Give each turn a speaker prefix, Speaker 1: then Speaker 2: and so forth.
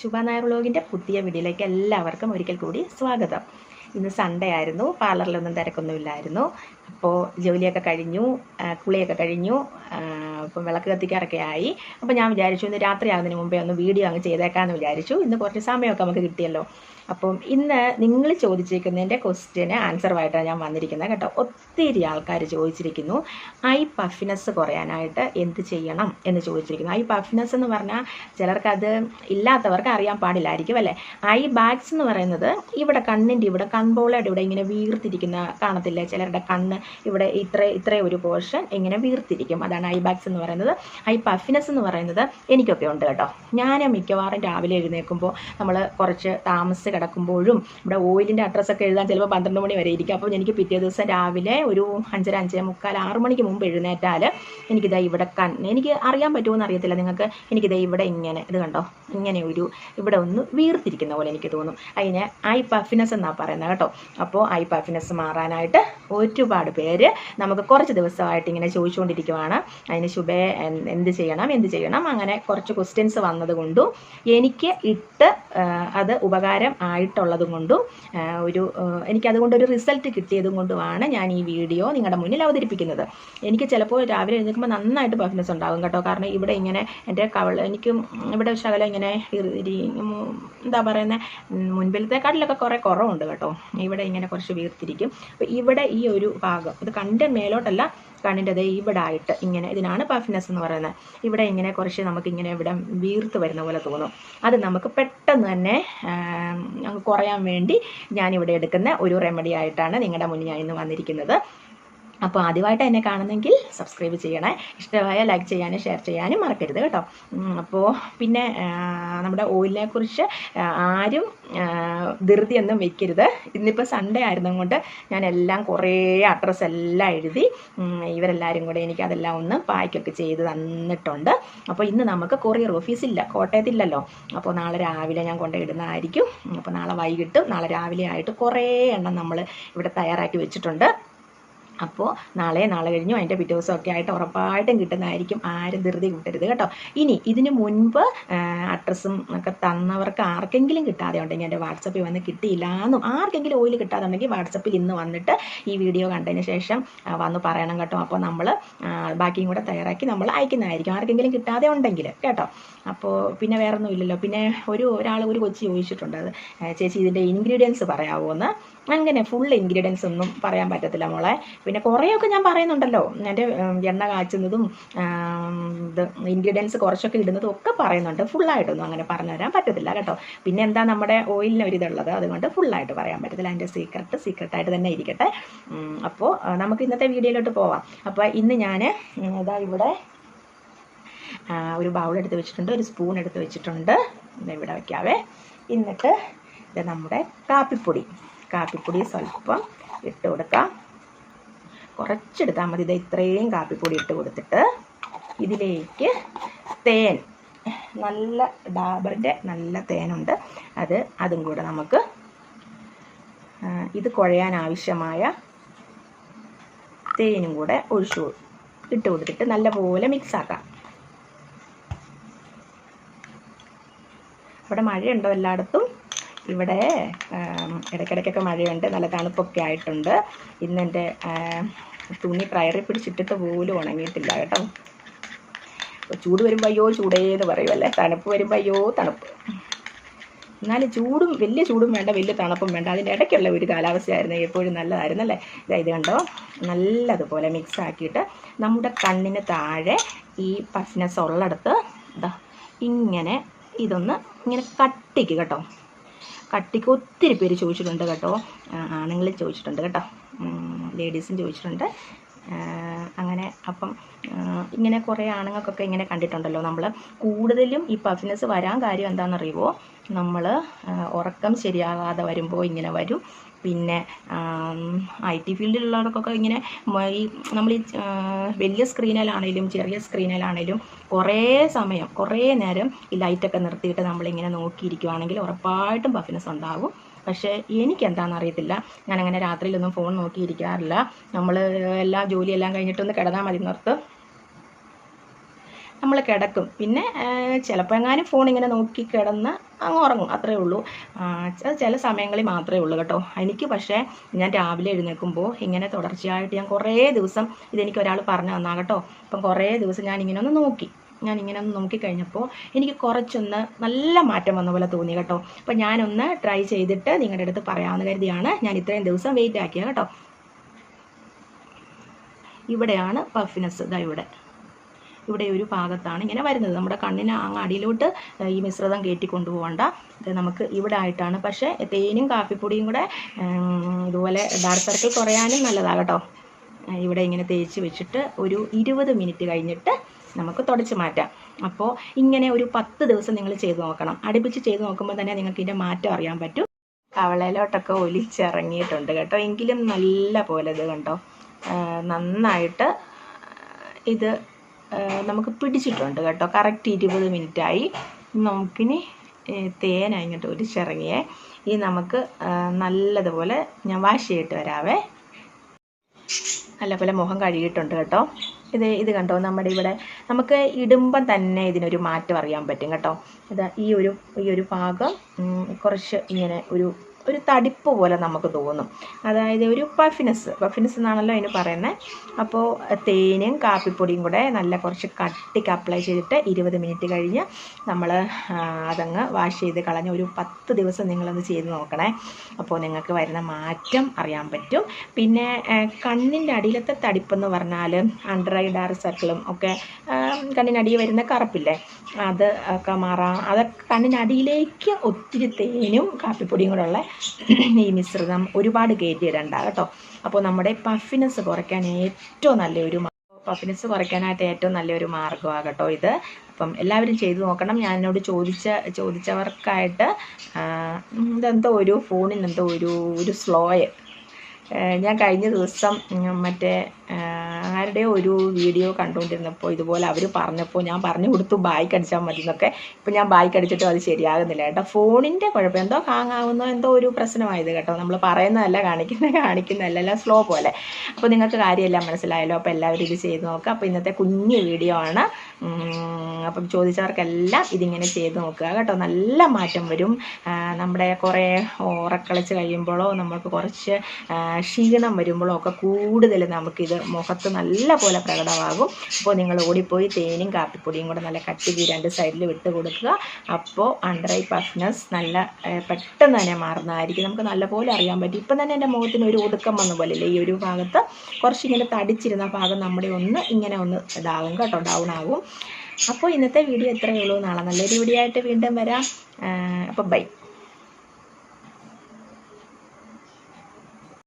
Speaker 1: ശുഭ നായർ വ്ളോഗിന്റെ പുതിയ വീഡിയോയിലേക്ക് എല്ലാവർക്കും ഒരിക്കൽ കൂടി സ്വാഗതം. ഇന്ന് സൺഡേ ആയിരുന്നു. പാർലറിലൊന്നും തിരക്കൊന്നുമില്ലായിരുന്നു. അപ്പോൾ ജോലിയൊക്കെ കഴിഞ്ഞു കുളിയൊക്കെ കഴിഞ്ഞു അപ്പം വിളക്ക് കത്തിക്കാറൊക്കെ ആയി. അപ്പം ഞാൻ വിചാരിച്ചു ഇന്ന് രാത്രിയാകുന്നതിന് മുമ്പേ ഒന്ന് വീഡിയോ അങ്ങ് ചെയ്തേക്കാമെന്ന് വിചാരിച്ചു. ഇന്ന് കുറച്ച് സമയമൊക്കെ നമുക്ക് കിട്ടിയല്ലോ. അപ്പം ഇന്ന് നിങ്ങൾ ചോദിച്ചിരിക്കുന്നതിന്റെ ക്വസ്റ്റ്യന് ആൻസറുമായിട്ടാണ് ഞാൻ വന്നിരിക്കുന്നത് കേട്ടോ. ഒത്തിരി ആൾക്കാർ ചോദിച്ചിരിക്കുന്നു ഐ പഫിനെസ് കുറയാനായിട്ട് എന്ത് ചെയ്യണം? എന്ന് ചോദിച്ചിരിക്കുന്നു. ഐ പഫിനെസ് എന്ന് പറഞ്ഞാൽ ചിലർക്കത് ഇല്ലാത്തവർക്ക് അറിയാൻ പാടില്ലായിരിക്കും അല്ലേ? ഐ ബാഗ്സ് എന്ന് പറയുന്നത് ഇവിടെ കണ്ണിന്റെ ഇവിടെ കൺപോളയുടെ ഇവിടെ ഇങ്ങനെ വീർത്തിരിക്കുന്ന കാണത്തില്ലേ? ചിലരുടെ കണ്ണ് ഇവിടെ ഇത്ര ഇത്ര ഒരു പോർഷൻ ഇങ്ങനെ വീർത്തിരിക്കും. അതാണ് ഐ ബാഗ്സ് എന്ന് പറയുന്നത്. ഐ പഫിനെസ് എന്ന് പറയുന്നത് എനിക്കൊക്കെ ഉണ്ട് കേട്ടോ. ഞാൻ മിക്കവാറും രാവിലെ എഴുന്നേൽക്കുമ്പോൾ നമ്മൾ കുറച്ച് താമസ കിടക്കുമ്പോഴും ഇവിടെ ഓയിലിന്റെ അഡ്രസ്സൊക്കെ എഴുതാൻ ചിലപ്പോൾ പന്ത്രണ്ട് മണി വരെ ഇരിക്കും. അപ്പോൾ എനിക്ക് പിറ്റേ ദിവസം രാവിലെ ഒരു അഞ്ചര അഞ്ചേ മുക്കാൽ ആറ് മണിക്ക് മുമ്പ് എഴുന്നേറ്റാൽ എനിക്കിതാ ഇവിടെ കൺ എനിക്ക് അറിയാൻ പറ്റുമോ അറിയത്തില്ല നിങ്ങൾക്ക്. എനിക്കിതാ ഇവിടെ ഇങ്ങനെ ഇത് കണ്ടോ? ഇങ്ങനെ ഒരു ഇവിടെ ഒന്ന് വീർത്തിരിക്കുന്ന പോലെ എനിക്ക് തോന്നും. അതിന് ഐ പഫിനെസ് എന്നാണ് പറയുന്നത് കേട്ടോ. അപ്പോൾ ഐ പഫിനെസ് മാറാനായിട്ട് ഒരുപാട് പേര് നമുക്ക് കുറച്ച് ദിവസമായിട്ട് ഇങ്ങനെ ചോദിച്ചുകൊണ്ടിരിക്കുവാണ്. അതിന് ശുഭ എന്ത് ചെയ്യണം എന്ത് ചെയ്യണം? അങ്ങനെ കുറച്ച് ക്വസ്റ്റ്യൻസ് വന്നതുകൊണ്ടും എനിക്ക് ഇട്ട് അത് ഉപകാരം ആയിട്ടുള്ളത് കൊണ്ടും ഒരു എനിക്കതുകൊണ്ടൊരു റിസൾട്ട് കിട്ടിയതും കൊണ്ടുമാണ് ഞാൻ ഈ വീഡിയോ നിങ്ങളുടെ മുന്നിൽ അവതരിപ്പിക്കുന്നത്. എനിക്ക് ചിലപ്പോൾ രാവിലെ എഴുന്നേൽക്കുമ്പോൾ നന്നായിട്ട് പഫ്നെസ് ഉണ്ടാകും കേട്ടോ. കാരണം ഇവിടെ ഇങ്ങനെ എന്റെ കവൾ എനിക്ക് ഇവിടെ ശകലം ഇങ്ങനെ എന്താ പറയുന്നത് മുൻപിലത്തെക്കാട്ടിലൊക്കെ കുറേ കുറവുണ്ട് കേട്ടോ. ഇവിടെ ഇങ്ങനെ കുറച്ച് വീർത്തിരിക്കും. അപ്പോൾ ഇവിടെ ഈ ഒരു ഭാഗം ഇത് കണ്ണിന്റെ മേലോട്ടല്ല കണ്ണിന്റെ അതേ ഇവിടെ ആയിട്ട് ഇങ്ങനെ ഇതിനാണ് പഫ്നെസ് എന്ന് പറയുന്നത്. ഇവിടെ ഇങ്ങനെ കുറച്ച് നമുക്ക് ഇങ്ങനെ ഇവിടെ വീർത്ത് വരുന്ന പോലെ തോന്നും. അത് നമുക്ക് പെട്ടെന്ന് തന്നെ കുറയാൻ വേണ്ടി ഞാനിവിടെ എടുക്കുന്ന ഒരു റെമഡി ആയിട്ടാണ് നിങ്ങളുടെ മുന്നിൽ ഞാൻ ഇന്ന് വന്നിരിക്കുന്നത്. അപ്പോൾ ആദ്യമായിട്ട് എന്നെ കാണുന്നെങ്കിൽ സബ്സ്ക്രൈബ് ചെയ്യണേ. ഇഷ്ടമായ ലൈക്ക് ചെയ്യാനും ഷെയർ ചെയ്യാനും മറക്കരുത് കേട്ടോ. അപ്പോൾ പിന്നെ നമ്മുടെ ഓയിലിനെ കുറിച്ച് ആരും ധൃതിയൊന്നും വെക്കരുത്. ഇന്നിപ്പോൾ സൺഡേ ആയിരുന്നുകൊണ്ട് ഞാൻ എല്ലാം കുറേ അഡ്രസ്സ് എല്ലാം എഴുതി ഇവരെല്ലാവരും കൂടെ എനിക്ക് അതെല്ലാം ഒന്ന് പായ്ക്കൊക്കെ ചെയ്ത് തന്നിട്ടുണ്ട്. അപ്പോൾ ഇന്ന് നമുക്ക് കൊറിയർ ഓഫീസില്ല കോട്ടയത്തില്ലല്ലോ. അപ്പോൾ നാളെ രാവിലെ ഞാൻ കൊണ്ടുപോയിടുന്നതായിരിക്കും അപ്പോൾ നാളെ വൈകിട്ട് നാളെ രാവിലെ ആയിട്ട് കുറേ എണ്ണം നമ്മൾ ഇവിടെ തയ്യാറാക്കി വെച്ചിട്ടുണ്ട്. അപ്പോൾ നാളെ നാളെ കഴിഞ്ഞു അതിന്റെ പിറ്റേ ദിവസമൊക്കെ ആയിട്ട് ഉറപ്പായിട്ടും കിട്ടുന്നതായിരിക്കും. ആരും ധൃതി കൂട്ടരുത് കേട്ടോ. ഇനി ഇതിന് മുൻപ് അഡ്രസ്സും ഒക്കെ തന്നവർക്ക് ആർക്കെങ്കിലും കിട്ടാതെ ഉണ്ടെങ്കിൽ എന്റെ വാട്സപ്പിൽ വന്ന് കിട്ടിയില്ല എന്നും ആർക്കെങ്കിലും ഓയിൽ കിട്ടാതെ ഉണ്ടെങ്കിൽ വാട്സപ്പിൽ ഇന്ന് വന്നിട്ട് ഈ വീഡിയോ കണ്ടതിന് ശേഷം വന്ന് പറയണം കേട്ടോ. അപ്പോൾ നമ്മൾ ബാക്കിയും കൂടെ തയ്യാറാക്കി നമ്മൾ അയക്കുന്നതായിരിക്കും. ആർക്കെങ്കിലും കിട്ടാതെ ഉണ്ടെങ്കിൽ കേട്ടോ. അപ്പോൾ പിന്നെ വേറെ ഒന്നും ഇല്ലല്ലോ. പിന്നെ ഒരു ഒരാൾ ഒരു കൊച്ചു ചോദിച്ചിട്ടുണ്ട് അത് ചേച്ചി ഇതിന്റെ ഇൻഗ്രീഡിയൻസ് പറയാമോ എന്ന്. അങ്ങനെ ഫുൾ ഇൻഗ്രീഡിയൻസ് ഒന്നും പറയാൻ പറ്റത്തില്ല മോളെ. പിന്നെ കുറേയൊക്കെ ഞാൻ പറയുന്നുണ്ടല്ലോ. എന്റെ എണ്ണ കാച്ചുന്നതും ഇത് ഇൻഗ്രീഡിയൻസ് കുറച്ചൊക്കെ ഇടുന്നതും ഒക്കെ പറയുന്നുണ്ട്. ഫുള്ളായിട്ടൊന്നും അങ്ങനെ പറഞ്ഞു തരാൻ പറ്റത്തില്ല കേട്ടോ. പിന്നെ എന്താ നമ്മുടെ ഓയിലിന് ഒരു ഇതുള്ളത്? അതുകൊണ്ട് ഫുള്ളായിട്ട് പറയാൻ പറ്റത്തില്ല. അതിന്റെ സീക്രട്ട് സീക്രട്ടായിട്ട് തന്നെ ഇരിക്കട്ടെ. അപ്പോൾ നമുക്ക് ഇന്നത്തെ വീഡിയോയിലോട്ട് പോവാം. അപ്പോൾ ഇന്ന് ഞാൻ ഇതാ ഇവിടെ ഒരു ബൗൾ എടുത്ത് വെച്ചിട്ടുണ്ട്. ഒരു സ്പൂൺ എടുത്ത് വെച്ചിട്ടുണ്ട്. ഇവിടെ വയ്ക്കാവേ എന്നിട്ട് ഇത് നമ്മുടെ കാപ്പിപ്പൊടി. കാപ്പിപ്പൊടി സ്വല്പം ഇട്ട് കൊടുക്കാം. കുറച്ചെടുത്താൽ മതി. ഇത് ഇത്രയും കാപ്പിപ്പൊടി ഇട്ട് കൊടുത്തിട്ട് ഇതിലേക്ക് തേൻ. നല്ല ഡാബറിന്റെ നല്ല തേനുണ്ട്. അത് അതും കൂടെ നമുക്ക് ഇത് കുഴയാൻ ആവശ്യമായ തേനും കൂടെ ഒഴിച്ചു ഇട്ട് കൊടുത്തിട്ട് നല്ലപോലെ മിക്സ് ആക്കാം. ഇവിടെ മഴയുണ്ടോ എല്ലായിടത്തും? ഇവിടെ ഇടയ്ക്കിടയ്ക്കൊക്കെ മഴയുണ്ട് നല്ല തണുപ്പൊക്കെ ആയിട്ടുണ്ട്. ഇന്ന് എന്റെ തുണി പ്രയറി പിടിച്ചിട്ടിട്ട് പോലും ഉണങ്ങിയിട്ടില്ല കേട്ടോ. ചൂട് വരുമ്പോൾ അയ്യോ ചൂടേന്ന് പറയുമല്ലേ തണുപ്പ് വരുമ്പോൾ അയ്യോ തണുപ്പ്. എന്നാലും ചൂടും വലിയ ചൂടും വേണ്ട വലിയ തണുപ്പും വേണ്ട. അതിന്റെ ഇടയ്ക്കുള്ള ഒരു കാലാവസ്ഥയായിരുന്നു എപ്പോഴും നല്ലതായിരുന്നല്ലേ ഇതാ ഇത് കണ്ടോ? നല്ലതുപോലെ മിക്സ് ആക്കിയിട്ട് നമ്മുടെ കണ്ണിന് താഴെ ഈ പഫ്നെസ് ഉള്ളിടത്ത് ഇതാ ഇങ്ങനെ ഇതൊന്ന് ഇങ്ങനെ കട്ടിക്ക് കേട്ടോ. കട്ടിക്ക് ഒത്തിരി പേര് ചോദിച്ചിട്ടുണ്ട് കേട്ടോ. ആണുങ്ങൾ ചോദിച്ചിട്ടുണ്ട് കേട്ടോ. ലേഡീസും ചോദിച്ചിട്ടുണ്ട്. അങ്ങനെ അപ്പം ഇങ്ങനെ കുറേ ആണുങ്ങൾക്കൊക്കെ ഇങ്ങനെ കണ്ടിട്ടുണ്ടല്ലോ. നമ്മൾ കൂടുതലും ഈ പഫിനെസ് വരാൻ കാര്യം എന്താണെന്നറിയുമോ നമ്മൾ ഉറക്കം ശരിയാകാതെ വരുമ്പോൾ ഇങ്ങനെ വരും. പിന്നെ ഐ ടി ഫീൽഡിലുള്ളവർക്കൊക്കെ ഇങ്ങനെ ഈ നമ്മൾ ഈ വലിയ സ്ക്രീനിലാണേലും ചെറിയ സ്ക്രീനിലാണേലും കുറേ സമയം കുറേ നേരം ഈ ലൈറ്റൊക്കെ നിർത്തിയിട്ട് നമ്മളിങ്ങനെ നോക്കിയിരിക്കുവാണെങ്കിൽ ഉറപ്പായിട്ടും പഫിനെസ് ഉണ്ടാകും. പക്ഷേ എനിക്കെന്താണെന്ന് അറിയത്തില്ല ഞാനങ്ങനെ രാത്രിയിലൊന്നും ഫോൺ നോക്കിയിരിക്കാറില്ല. നമ്മൾ എല്ലാ ജോലിയെല്ലാം കഴിഞ്ഞിട്ടൊന്ന് കിടന്നാൽ മതി നിർത്ത്. നമ്മൾ കിടക്കും. പിന്നെ ചിലപ്പോൾ എങ്ങാനും ഫോൺ ഇങ്ങനെ നോക്കി കിടന്ന് അങ്ങ് ഉറങ്ങും. അത്രേ ഉള്ളൂ. അത് ചില സമയങ്ങളിൽ മാത്രമേ ഉള്ളൂ കേട്ടോ. എനിക്ക് പക്ഷേ ഞാൻ രാവിലെ എഴുന്നേൽക്കുമ്പോൾ ഇങ്ങനെ തുടർച്ചയായിട്ട് ഞാൻ കുറേ ദിവസം ഇതെനിക്ക് ഒരാൾ പറഞ്ഞു തന്നാ കേട്ടോ. അപ്പം കുറേ ദിവസം ഞാൻ ഇങ്ങനെ ഒന്ന് നോക്കി. ഞാൻ ഇങ്ങനെ ഒന്ന് നോക്കിക്കഴിഞ്ഞപ്പോൾ എനിക്ക് കുറച്ചൊന്ന് നല്ല മാറ്റം വന്ന പോലെ തോന്നി കേട്ടോ. അപ്പം ഞാനൊന്ന് ട്രൈ ചെയ്തിട്ട് നിങ്ങളുടെ അടുത്ത് പറയാമെന്ന് കരുതിയാണ് ഞാൻ ഇത്രയും ദിവസം വെയിറ്റ് ആക്കിയത് കേട്ടോ. ഇവിടെയാണ് പഫിനെസ് ഇതാ ഇവിടെ. ഇവിടെ ഒരു ഭാഗത്താണ് ഇങ്ങനെ വരുന്നത്. നമ്മുടെ കണ്ണിന് അങ്ങ് അടിയിലോട്ട് ഈ മിശ്രിതം കയറ്റി ഇത് നമുക്ക് ഇവിടെ ആയിട്ടാണ്. പക്ഷേ തേനും കാപ്പിപ്പൊടിയും കൂടെ ഇതുപോലെ ഡാർക്ക് സർക്കിൾ കുറയാനും നല്ലതാണ് കേട്ടോ. ഇവിടെ ഇങ്ങനെ തേച്ച് വെച്ചിട്ട് ഒരു ഇരുപത് മിനിറ്റ് കഴിഞ്ഞിട്ട് നമുക്ക് തുടച്ച് മാറ്റാം. അപ്പോൾ ഇങ്ങനെ ഒരു പത്ത് ദിവസം നിങ്ങൾ ചെയ്ത് നോക്കണം. അടുപ്പിച്ച് ചെയ്ത് നോക്കുമ്പോൾ തന്നെ നിങ്ങൾക്ക് ഇതിന്റെ മാറ്റം അറിയാൻ പറ്റും. കവളയിലോട്ടൊക്കെ ഒലിച്ചിറങ്ങിയിട്ടുണ്ട് കേട്ടോ. എങ്കിലും നല്ല പോലെ ഇത് കണ്ടോ? നന്നായിട്ട് ഇത് നമുക്ക് പിടിച്ചിട്ടുണ്ട് കേട്ടോ. കറക്റ്റ് ഇരുപത് മിനിറ്റായി. നമുക്കിനി തേൻ അങ്ങോട്ട് ഒലിച്ചിറങ്ങിയേ. ഈ നമുക്ക് നല്ലതുപോലെ ഞാൻ വാഷ് ചെയ്തിട്ട് വരാവേ. നല്ലപോലെ മുഖം കഴുകിയിട്ടുണ്ട് കേട്ടോ. ഇത് ഇത് കണ്ടോ? നമ്മുടെ ഇവിടെ നമുക്ക് ഇടുമ്പം തന്നെ ഇതിനൊരു മാറ്റം അറിയാൻ പറ്റും കേട്ടോ. ഇതാ ഈ ഒരു ഈ ഒരു ഭാഗം കുറച്ച് ഇങ്ങനെ ഒരു ഒരു തടിപ്പ് പോലെ നമുക്ക് തോന്നും. അതായത് ഒരു പഫിനസ് പഫിനസ് എന്നാണല്ലോ അതിന് പറയുന്നത് അപ്പോൾ തേനും കാപ്പിപ്പൊടിയും കൂടെ നല്ല കുറച്ച് കട്ടിക്ക് അപ്ലൈ ചെയ്തിട്ട് ഇരുപത് മിനിറ്റ് കഴിഞ്ഞ് നമ്മൾ അതങ്ങ് വാഷ് ചെയ്ത് കളഞ്ഞ് ഒരു പത്ത് ദിവസം നിങ്ങളൊന്ന് ചെയ്ത് നോക്കണേ. അപ്പോൾ നിങ്ങൾക്ക് വരുന്ന മാറ്റം അറിയാൻ പറ്റും. പിന്നെ കണ്ണിന്റെ അടിയിലത്തെ തടിപ്പെന്ന് പറഞ്ഞാൽ അണ്ടർ ഐ ഡാർക്ക് സർക്കിളും ഒക്കെ കണ്ണിനടിയിൽ വരുന്ന കറുപ്പില്ലേ? അത് ഒക്കെ മാറാം. അതൊക്കെ കണ്ണിനടിയിലേക്ക് ഒത്തിരി തേനും കാപ്പിപ്പൊടിയും കൂടെ ഉള്ള ഈ മിശ്രിതം ഒരുപാട് കയറ്റി കയറ്റിയിടണ്ട കേട്ടോ. അപ്പോൾ നമ്മുടെ പഫിനെസ് കുറയ്ക്കാൻ ഏറ്റവും നല്ലൊരു പഫിനെസ് കുറയ്ക്കാനായിട്ട് ഏറ്റവും നല്ലൊരു മാർഗമാണ് കേട്ടോ ഇത്. അപ്പം എല്ലാവരും ചെയ്തു നോക്കണം. ഞാൻ എന്നോട് ചോദിച്ച ചോദിച്ചവർക്കായിട്ട് ഇതെന്തോ ഒരു ഫോണിന് എന്തോ ഒരു ഒരു സ്ലോയ്. ഞാൻ കഴിഞ്ഞ ദിവസം മറ്റേ ആ, ഒരു വീഡിയോ കണ്ടുകൊണ്ടിരുന്നപ്പോൾ ഇതുപോലെ അവർ പറഞ്ഞപ്പോൾ ഞാൻ പറഞ്ഞു കൊടുത്തു ബായ്ക്ക് അടിച്ചാൽ മതി എന്നൊക്കെ. ഇപ്പം ഞാൻ ബായ്ക്ക് അടിച്ചിട്ടും അത് ശരിയാകുന്നില്ല കേട്ടോ. ഫോണിന്റെ കുഴപ്പം എന്തോ ഹാങ് ആകുന്നോ എന്തോ ഒരു പ്രശ്നമായത് കേട്ടോ. നമ്മൾ പറയുന്നതല്ല കാണിക്കുന്ന കാണിക്കുന്നതല്ല എല്ലാം സ്ലോ പോലെ. അപ്പോൾ നിങ്ങൾക്ക് കാര്യമെല്ലാം മനസ്സിലായല്ലോ. അപ്പോൾ എല്ലാവരും ഇത് ചെയ്ത് നോക്കുക അപ്പോൾ ഇന്നത്തെ കുഞ്ഞു വീഡിയോ ആണ്. അപ്പം ചോദിച്ചവർക്കെല്ലാം ഇതിങ്ങനെ ചെയ്ത് നോക്കുക കേട്ടോ. നല്ല മാറ്റം വരും. നമ്മുടെ കുറേ ഉറക്കളിച്ച് കഴിയുമ്പോഴോ നമുക്ക് കുറച്ച് ക്ഷീണം വരുമ്പോഴോ ഒക്കെ കൂടുതൽ നമുക്കിത് മുഖത്ത് നല്ല പോലെ പ്രകടമാകും. അപ്പോൾ നിങ്ങൾ ഓടിപ്പോയി തേനും കാപ്പിപ്പൊടിയും കൂടെ നല്ല കട്ടിക്ക് രണ്ട് സൈഡിൽ വിട്ട് കൊടുക്കുക. അപ്പോൾ അണ്ടർ ഐ പഫ്നെസ് നല്ല പെട്ടെന്ന് തന്നെ മാറുന്നതായിരിക്കും. നമുക്ക് നല്ലപോലെ അറിയാൻ പറ്റും. ഇപ്പം തന്നെ എന്റെ മുഖത്തിന് ഒരു ഒതുക്കം വന്ന പോലെ ഇല്ലേ ഈ ഒരു ഭാഗത്ത് കുറച്ചിങ്ങനെ തടിച്ചിരുന്ന ഭാഗം നമ്മുടെ ഒന്ന് ഇങ്ങനെ ഒന്ന് ഇതാകും കേട്ടോ ഡൗൺ ആകും അപ്പോൾ ഇന്നത്തെ വീഡിയോ ഇത്രയേ ഉള്ളൂ. നാളെ നല്ലൊരു വീഡിയോ ആയിട്ട് വീണ്ടും വരാം. അപ്പോൾ ബൈ